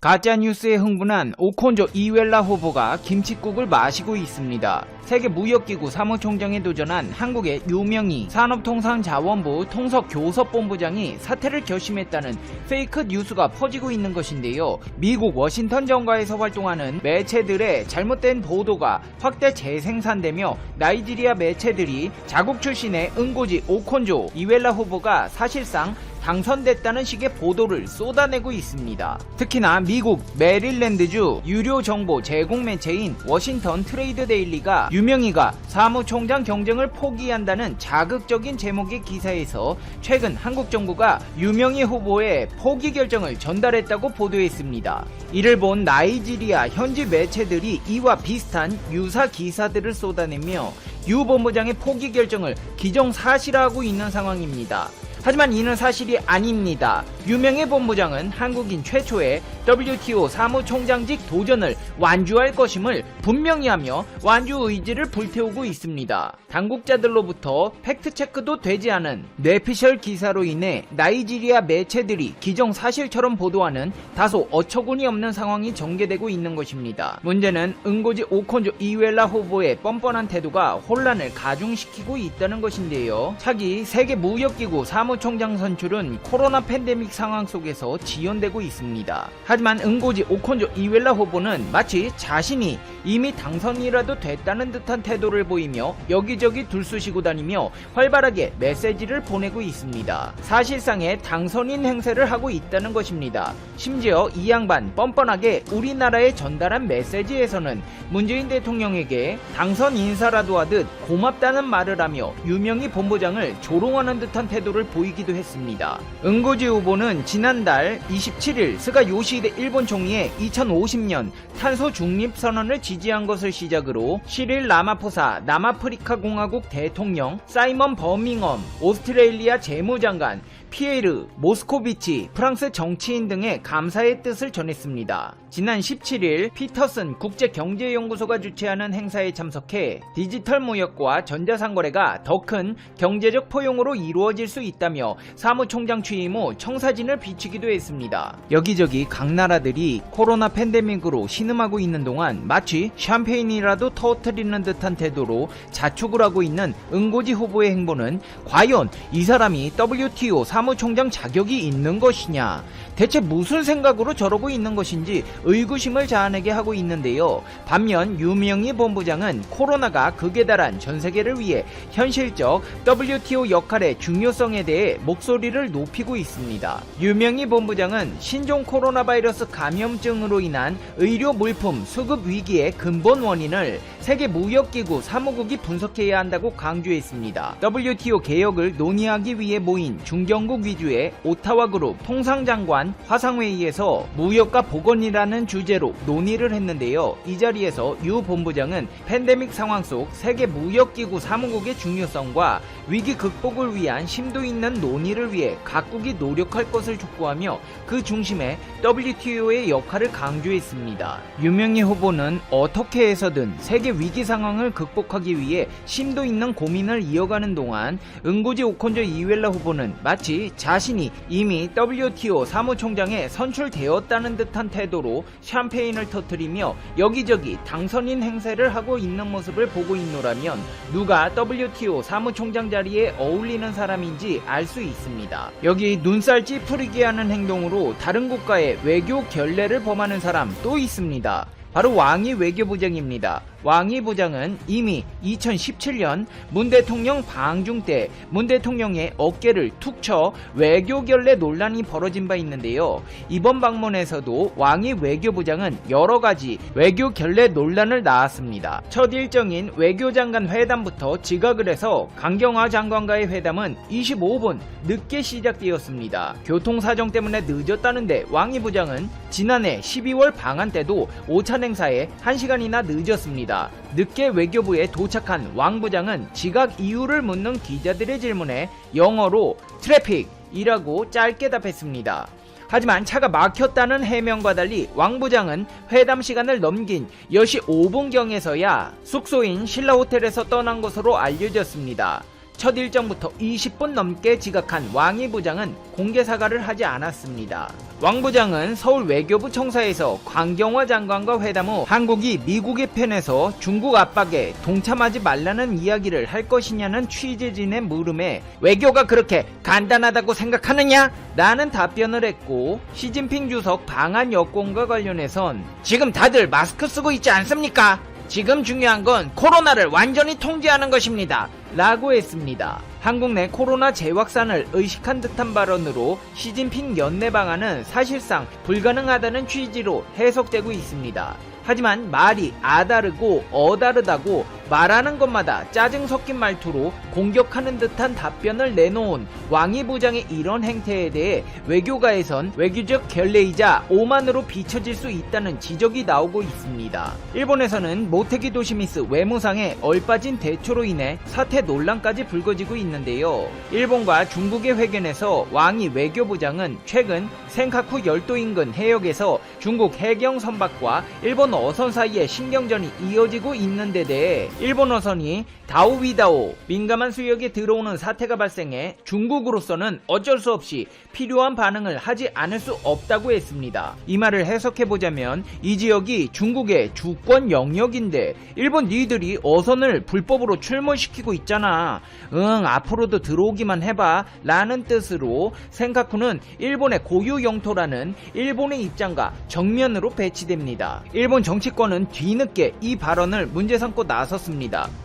가짜뉴스에 흥분한 오콘조 이웰라 후보가 김칫국을 마시고 있습니다. 세계 무역기구 사무총장에 도전한 한국의 유명희 산업통상자원부 통석교섭본부장이 사퇴를 결심했다는 페이크 뉴스가 퍼지고 있는 것인데요. 미국 워싱턴 정가에서 활동하는 매체들의 잘못된 보도가 확대 재생산되며 나이지리아 매체들이 자국 출신의 응고지 오콘조 이웰라 후보가 사실상 당선됐다는 식의 보도를 쏟아내고 있습니다. 특히나 미국 메릴랜드주 유료 정보 제공 매체인 워싱턴 트레이드 데일리가 유명희가 사무총장 경쟁을 포기한다는 자극적인 제목의 기사에서 최근 한국 정부가 유명희 후보의 포기 결정을 전달했다고 보도했습니다. 이를 본 나이지리아 현지 매체들이 이와 비슷한 유사 기사들을 쏟아내며 유 본부장의 포기 결정을 기정사실화하고 있는 상황입니다. 하지만 이는 사실이 아닙니다. 유명의 본부장은 한국인 최초의 WTO 사무총장직 도전을 완주할 것임을 분명히 하며 완주 의지를 불태우고 있습니다. 당국자들로부터 팩트체크도 되지 않은 뇌피셜 기사로 인해 나이지리아 매체들이 기정사실처럼 보도하는 다소 어처구니 없는 상황이 전개되고 있는 것입니다. 문제는 응고지 오콘조 이웰라 후보의 뻔뻔한 태도가 혼란을 가중시키고 있다는 것인데요. 차기 세계무역기구 사무 총장 선출은 코로나 팬데믹 상황 속에서 지연되고 있습니다. 하지만 응고지 오콘조 이웰라 후보는 마치 자신이 이미 당선이라도 됐다는 듯한 태도를 보이며 여기저기 들쑤시고 다니며 활발하게 메시지를 보내고 있습니다. 사실상의 당선인 행세를 하고 있다는 것입니다. 심지어 이 양반 뻔뻔하게 우리나라에 전달한 메시지에서는 문재인 대통령에게 당선 인사라도 하듯 고맙다는 말을 하며 유명희 본부장을 조롱하는 듯한 태도를 보 이기도 했습니다. 응고지 후보는 지난달 27일 스가 요시히데 일본 총리의 2050년 탄소 중립 선언을 지지한 것을 시작으로 시릴 라마포사 남아프리카 공화국 대통령 사이먼 버밍엄 오스트레일리아 재무장관 피에르 모스코비치 프랑스 정치인 등의 감사의 뜻을 전했습니다. 지난 17일 피터슨 국제경제연구소가 주최하는 행사에 참석해 디지털 무역과 전자상거래가 더 큰 경제적 포용으로 이루어질 수 있다며 사무총장 취임 후 청사진을 비추기도 했습니다. 여기저기 각 나라들이 코로나 팬데믹으로 신음하고 있는 동안 마치 샴페인이라도 터뜨리는 듯한 태도로 자축을 하고 있는 응고지 후보의 행보는 과연 이 사람이 WTO 사 무총장 자격이 있는 것이냐 대체 무슨 생각으로 저러고 있는 것인지 의구심을 자아내게 하고 있는데요. 반면 유명희 본부장은 코로나가 극에 달한 전 세계를 위해 현실적 WTO 역할의 중요성에 대해 목소리를 높이고 있습니다. 유명희 본부장은 신종 코로나 바이러스 감염증으로 인한 의료 물품 수급 위기의 근본 원인을 세계 무역기구 사무국이 분석해야 한다고 강조했습니다. WTO 개혁을 논의하기 위해 모인 중견국 위주의 오타와 그룹 통상장관 화상회의에서 무역과 보건이라는 주제로 논의를 했는데요. 이 자리에서 유 본부장은 팬데믹 상황 속 세계 무역기구 사무국의 중요성과 위기 극복을 위한 심도 있는 논의를 위해 각국이 노력할 것을 촉구하며 그 중심에 WTO의 역할을 강조했습니다. 유명희 후보는 어떻게 해서든 세계 위기 상황을 극복하기 위해 심도 있는 고민을 이어가는 동안 응고지 오콘조 이웰라 후보는 마치 자신이 이미 WTO 사무 총장에 선출되었다는 듯한 태도로 샴페인을 터뜨리며 여기저기 당선인 행세를 하고 있는 모습을 보고 있노라면 누가 WTO 사무총장 자리에 어울리는 사람인지 알 수 있습니다. 여기 눈살 찌푸리게 하는 행동으로 다른 국가의 외교 결례를 범하는 사람 또 있습니다. 바로 왕이 외교부장입니다. 왕이 부장은 이미 2017년 문 대통령 방중 때 문 대통령의 어깨를 툭 쳐 외교 결례 논란이 벌어진 바 있는데요. 이번 방문에서도 왕이 외교부장은 여러 가지 외교 결례 논란을 낳았습니다. 첫 일정인 외교장관 회담부터 지각을 해서 강경화 장관과의 회담은 25분 늦게 시작되었습니다. 교통사정 때문에 늦었다는데 왕이 부장은 지난해 12월 방한 때도 오찬 행사에 1시간이나 늦었습니다. 늦게 외교부에 도착한 왕 부장은 지각 이유를 묻는 기자들의 질문에 영어로 트래픽이라고 짧게 답했습니다. 하지만 차가 막혔다는 해명과 달리 왕 부장은 회담 시간을 넘긴 10시 5분경에서야 숙소인 신라 호텔에서 떠난 것으로 알려졌습니다. 첫 일정부터 20분 넘게 지각한 왕이 부장은 공개 사과를 하지 않았습니다. 왕 부장은 서울 외교부 청사에서 광경화 장관과 회담 후 한국이 미국의 편에서 중국 압박에 동참하지 말라는 이야기를 할 것이냐는 취재진의 물음에 외교가 그렇게 간단하다고 생각하느냐? 라는 답변을 했고 시진핑 주석 방한 여권과 관련해선 지금 다들 마스크 쓰고 있지 않습니까? 지금 중요한 건 코로나를 완전히 통제하는 것입니다. 라고 했습니다. 한국 내 코로나 재확산을 의식한 듯한 발언으로 시진핑 연내 방안은 사실상 불가능하다는 취지로 해석되고 있습니다. 하지만 말이 아다르고 어다르다고 말하는 것마다 짜증 섞인 말투로 공격하는 듯한 답변을 내놓은 왕이 부장의 이런 행태에 대해 외교가에선 외교적 결례이자 오만으로 비춰질 수 있다는 지적이 나오고 있습니다. 일본에서는 모테기 도시미스 외무상의 얼빠진 대처로 인해 사태 논란까지 불거지고 있는데요. 일본과 중국의 회견에서 왕이 외교부장은 최근 센카쿠 열도 인근 해역에서 중국 해경 선박과 일본 어선 사이에 신경전이 이어지고 있는 데 대해 일본 어선이 다오위다오 민감한 수역에 들어오는 사태가 발생해 중국으로서는 어쩔 수 없이 필요한 반응을 하지 않을 수 없다고 했습니다. 이 말을 해석해보자면 이 지역이 중국의 주권 영역인데 일본 니들이 어선을 불법으로 출몰시키고 있잖아. 응 앞으로도 들어오기만 해봐 라는 뜻으로 센카쿠는 일본의 고유 영토라는 일본의 입장과 정면으로 배치됩니다. 일본 정치권은 뒤늦게 이 발언을 문제 삼고 나섰습니다.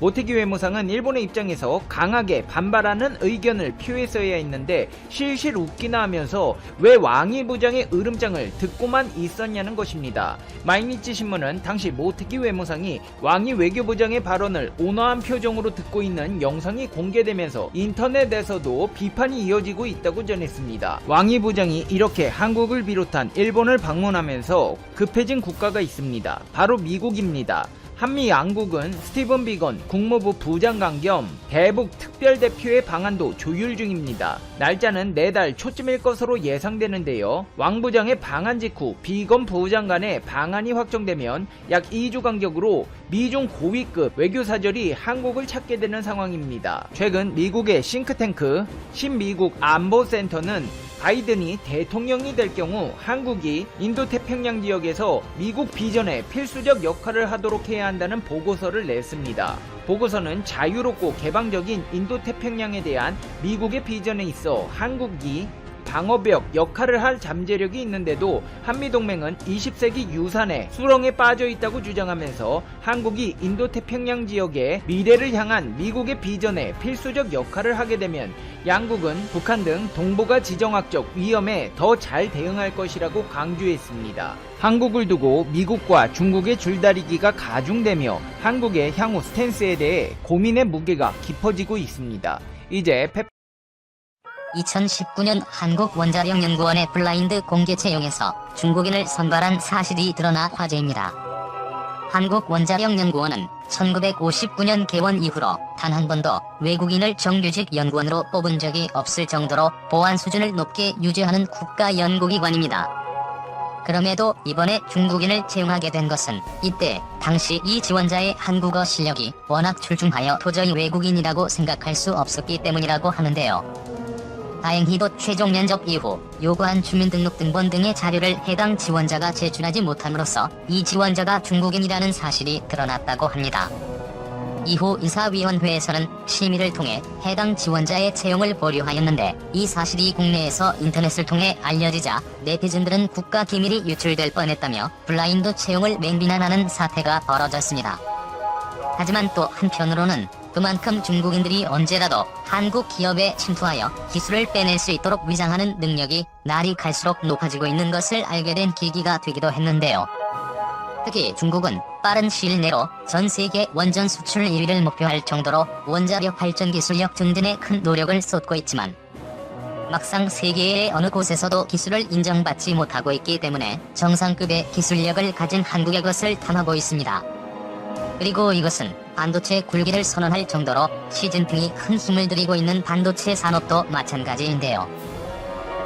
모테기 외무상은 일본의 입장에서 강하게 반발하는 의견을 표했어야 했는데 실실 웃기나 하면서 왜 왕이 부장의 으름장을 듣고만 있었냐는 것입니다. 마이니치 신문은 당시 모테기 외무상이 왕이 외교부장의 발언을 온화한 표정으로 듣고 있는 영상이 공개되면서 인터넷에서도 비판이 이어지고 있다고 전했습니다. 왕이 부장이 이렇게 한국을 비롯한 일본을 방문하면서 급해진 국가가 있습니다. 바로 미국입니다. 한미 양국은 스티븐 비건 국무부 부장관 겸 대북 특별대표의 방안도 조율 중입니다. 날짜는 내달 초쯤일 것으로 예상되는데요. 왕 부장의 방한 직후 비건 부장관의 방안이 확정되면 약 2주 간격으로 미중 고위급 외교사절이 한국을 찾게 되는 상황입니다. 최근 미국의 싱크탱크 신미국 안보센터는 바이든이 대통령이 될 경우 한국이 인도태평양 지역에서 미국 비전에 필수적 역할을 하도록 해야 한다는 보고서를 냈습니다. 보고서는 자유롭고 개방적인 인도태평양에 대한 미국의 비전에 있어 한국이 방어벽 역할을 할 잠재력이 있는데도 한미동맹은 20세기 유산의 수렁에 빠져 있다고 주장하면서 한국이 인도태평양 지역의 미래를 향한 미국의 비전에 필수적 역할을 하게 되면 양국은 북한 등 동북아 지정학적 위험에 더 잘 대응할 것이라고 강조했습니다. 한국을 두고 미국과 중국의 줄다리기가 가중되며 한국의 향후 스탠스에 대해 고민의 무게가 깊어지고 있습니다. 이제 페 2019년 한국원자력연구원의 블라인드 공개 채용에서 중국인을 선발한 사실이 드러나 화제입니다. 한국원자력연구원은 1959년 개원 이후로 단 한 번도 외국인을 정규직 연구원으로 뽑은 적이 없을 정도로 보안 수준을 높게 유지하는 국가 연구기관입니다. 그럼에도 이번에 중국인을 채용하게 된 것은 이때 당시 이 지원자의 한국어 실력이 워낙 출중하여 도저히 외국인이라고 생각할 수 없었기 때문이라고 하는데요. 다행히도 최종 면접 이후 요구한 주민등록등본 등의 자료를 해당 지원자가 제출하지 못함으로써 이 지원자가 중국인이라는 사실이 드러났다고 합니다. 이후 이사위원회에서는 심의를 통해 해당 지원자의 채용을 보류하였는데 이 사실이 국내에서 인터넷을 통해 알려지자 네티즌들은 국가 기밀이 유출될 뻔했다며 블라인드 채용을 맹비난하는 사태가 벌어졌습니다. 하지만 또 한편으로는 그만큼 중국인들이 언제라도 한국 기업에 침투하여 기술을 빼낼 수 있도록 위장하는 능력이 날이 갈수록 높아지고 있는 것을 알게 된 계기가 되기도 했는데요. 특히 중국은 빠른 시일 내로 전 세계 원전 수출 1위를 목표할 정도로 원자력 발전 기술력 증진에 큰 노력을 쏟고 있지만 막상 세계의 어느 곳에서도 기술을 인정받지 못하고 있기 때문에 정상급의 기술력을 가진 한국의 것을 탐하고 있습니다. 그리고 이것은 반도체 굴기를 선언할 정도로 시진핑이 큰 힘을 들이고 있는 반도체 산업도 마찬가지인데요.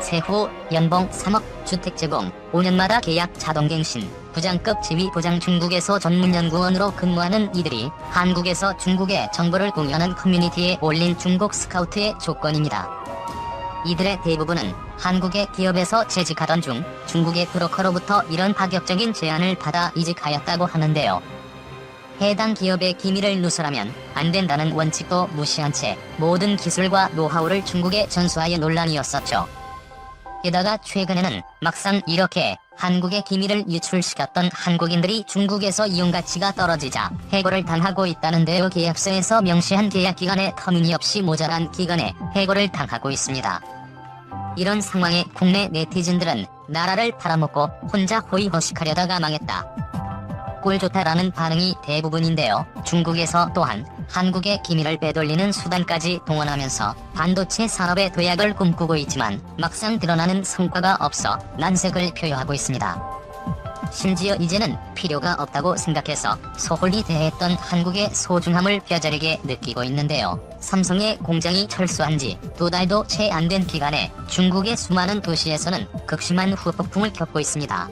세후 연봉 3억 주택 제공 5년마다 계약 자동갱신 부장급 지휘 부장 중국에서 전문 연구원으로 근무하는 이들이 한국에서 중국의 정보를 공유하는 커뮤니티에 올린 중국 스카우트의 조건입니다. 이들의 대부분은 한국의 기업에서 재직하던 중 중국의 브로커로부터 이런 파격적인 제안을 받아 이직하였다고 하는데요. 해당 기업의 기밀을 누설하면 안 된다는 원칙도 무시한 채 모든 기술과 노하우를 중국에 전수하여 논란이었었죠. 게다가 최근에는 막상 이렇게 한국의 기밀을 유출시켰던 한국인들이 중국에서 이용 가치가 떨어지자 해고를 당하고 있다는데요. 계약서에서 명시한 계약 기간에 터무니없이 모자란 기간에 해고를 당하고 있습니다. 이런 상황에 국내 네티즌들은 나라를 팔아먹고 혼자 호의호식하려다가 망했다. 꼴 좋다라는 반응이 대부분인데요. 중국에서 또한 한국의 기밀을 빼돌리는 수단까지 동원하면서 반도체 산업의 도약을 꿈꾸고 있지만 막상 드러나는 성과가 없어 난색을 표하고 있습니다. 심지어 이제는 필요가 없다고 생각해서 소홀히 대했던 한국의 소중함을 뼈저리게 느끼고 있는데요. 삼성의 공장이 철수한 지 두 달도 채 안 된 기간에 중국의 수많은 도시에서는 극심한 후폭풍을 겪고 있습니다.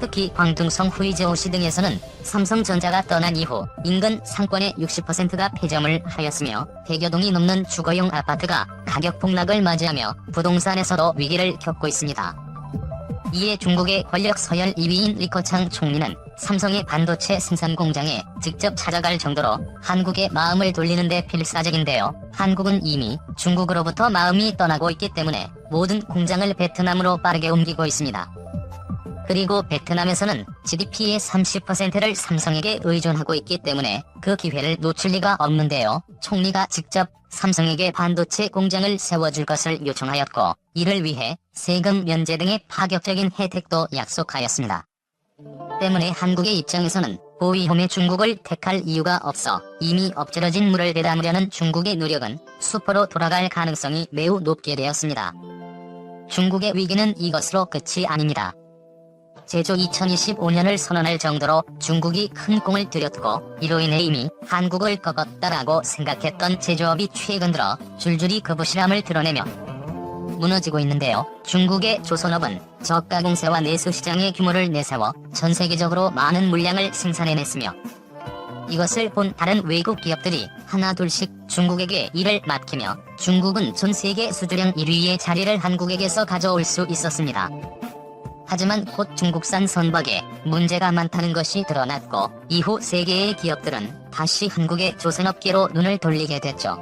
특히 광둥성 후이저우시 등에서는 삼성전자가 떠난 이후 인근 상권의 60%가 폐점을 하였으며 100여 동이 넘는 주거용 아파트가 가격 폭락을 맞이하며 부동산에서도 위기를 겪고 있습니다. 이에 중국의 권력 서열 2위인 리커창 총리는 삼성의 반도체 생산 공장에 직접 찾아갈 정도로 한국의 마음을 돌리는데 필사적인데요. 한국은 이미 중국으로부터 마음이 떠나고 있기 때문에 모든 공장을 베트남으로 빠르게 옮기고 있습니다. 그리고 베트남에서는 GDP의 30%를 삼성에게 의존하고 있기 때문에 그 기회를 놓칠 리가 없는데요. 총리가 직접 삼성에게 반도체 공장을 세워줄 것을 요청하였고 이를 위해 세금 면제 등의 파격적인 혜택도 약속하였습니다. 때문에 한국의 입장에서는 보위홈의 중국을 택할 이유가 없어 이미 엎질러진 물을 되담으려는 중국의 노력은 수포로 돌아갈 가능성이 매우 높게 되었습니다. 중국의 위기는 이것으로 끝이 아닙니다. 제조 2025년을 선언할 정도로 중국이 큰 공을 들였고 이로 인해 이미 한국을 꺾었다라고 생각했던 제조업이 최근 들어 줄줄이 거부실함을 드러내며 무너지고 있는데요. 중국의 조선업은 저가 공세와 내수 시장의 규모를 내세워 전 세계적으로 많은 물량을 생산해냈으며 이것을 본 다른 외국 기업들이 하나둘씩 중국에게 이를 맡기며 중국은 전 세계 수주량 1위의 자리를 한국에게서 가져올 수 있었습니다. 하지만 곧 중국산 선박에 문제가 많다는 것이 드러났고 이후 세계의 기업들은 다시 한국의 조선업계로 눈을 돌리게 됐죠.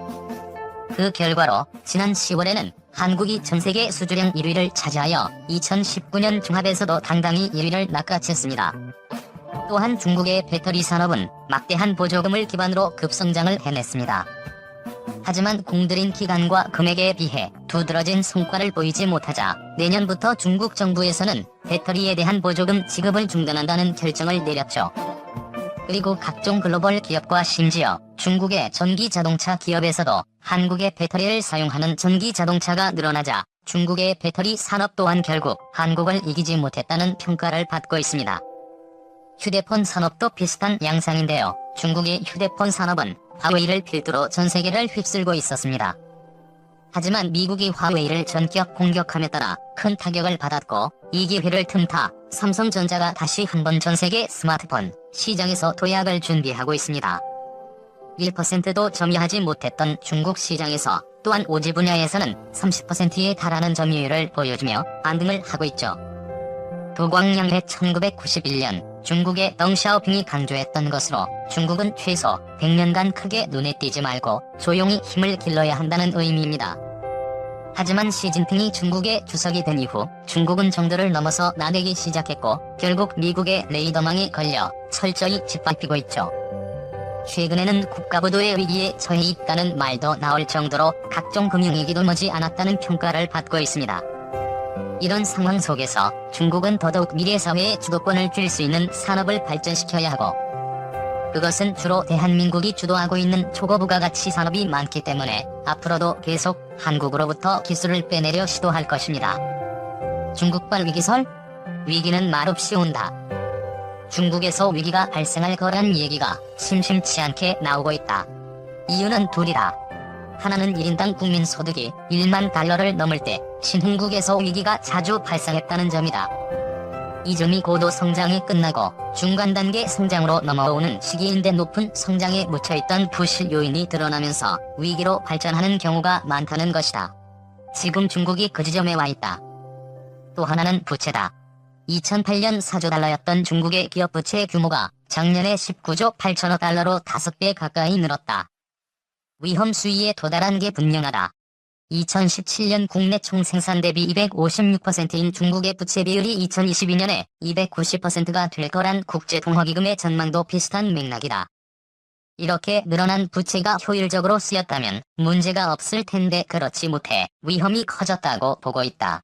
그 결과로 지난 10월에는 한국이 전 세계 수주량 1위를 차지하여 2019년 종합에서도 당당히 1위를 낚아챘습니다. 또한 중국의 배터리 산업은 막대한 보조금을 기반으로 급성장을 해냈습니다. 하지만 공들인 기간과 금액에 비해 두드러진 성과를 보이지 못하자 내년부터 중국 정부에서는 배터리에 대한 보조금 지급을 중단한다는 결정을 내렸죠. 그리고 각종 글로벌 기업과 심지어 중국의 전기 자동차 기업에서도 한국의 배터리를 사용하는 전기 자동차가 늘어나자 중국의 배터리 산업 또한 결국 한국을 이기지 못했다는 평가를 받고 있습니다. 휴대폰 산업도 비슷한 양상인데요. 중국의 휴대폰 산업은 화웨이를 필두로 전 세계를 휩쓸고 있었습니다. 하지만 미국이 화웨이를 전격 공격함에 따라 큰 타격을 받았고 이 기회를 틈타 삼성전자가 다시 한번 전 세계 스마트폰 시장에서 도약을 준비하고 있습니다. 1%도 점유하지 못했던 중국 시장에서 또한 오지 분야에서는 30%에 달하는 점유율을 보여주며 반등을 하고 있죠. 도광양의 1991년 중국의 덩샤오핑이 강조했던 것으로 중국은 최소 100년간 크게 눈에 띄지 말고 조용히 힘을 길러야 한다는 의미입니다. 하지만 시진핑이 중국의 주석이 된 이후 중국은 정도를 넘어서 나대기 시작했고 결국 미국의 레이더망에 걸려 철저히 짓밟히고 있죠. 최근에는 국가부도의 위기에 처해 있다는 말도 나올 정도로 각종 금융위기도 머지 않았다는 평가를 받고 있습니다. 이런 상황 속에서 중국은 더더욱 미래 사회의 주도권을 쥘 수 있는 산업을 발전시켜야 하고 그것은 주로 대한민국이 주도하고 있는 초고부가 가치 산업이 많기 때문에 앞으로도 계속 한국으로부터 기술을 빼내려 시도할 것입니다. 중국발 위기설? 위기는 말없이 온다. 중국에서 위기가 발생할 거란 얘기가 심심치 않게 나오고 있다. 이유는 둘이다. 하나는 1인당 국민 소득이 1만 달러를 넘을 때 신흥국에서 위기가 자주 발생했다는 점이다. 이 점이 고도 성장이 끝나고 중간 단계 성장으로 넘어오는 시기인데 높은 성장에 묻혀있던 부실 요인이 드러나면서 위기로 발전하는 경우가 많다는 것이다. 지금 중국이 그 지점에 와 있다. 또 하나는 부채다. 2008년 4조 달러였던 중국의 기업 부채 규모가 작년에 19조 8천억 달러로 5배 가까이 늘었다. 위험 수위에 도달한 게 분명하다. 2017년 국내 총 생산 대비 256%인 중국의 부채 비율이 2022년에 290%가 될 거란 국제통화기금의 전망도 비슷한 맥락이다. 이렇게 늘어난 부채가 효율적으로 쓰였다면 문제가 없을 텐데 그렇지 못해 위험이 커졌다고 보고 있다.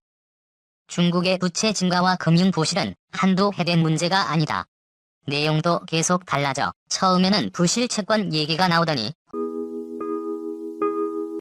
중국의 부채 증가와 금융 부실은 한두 해된 문제가 아니다. 내용도 계속 달라져 처음에는 부실 채권 얘기가 나오더니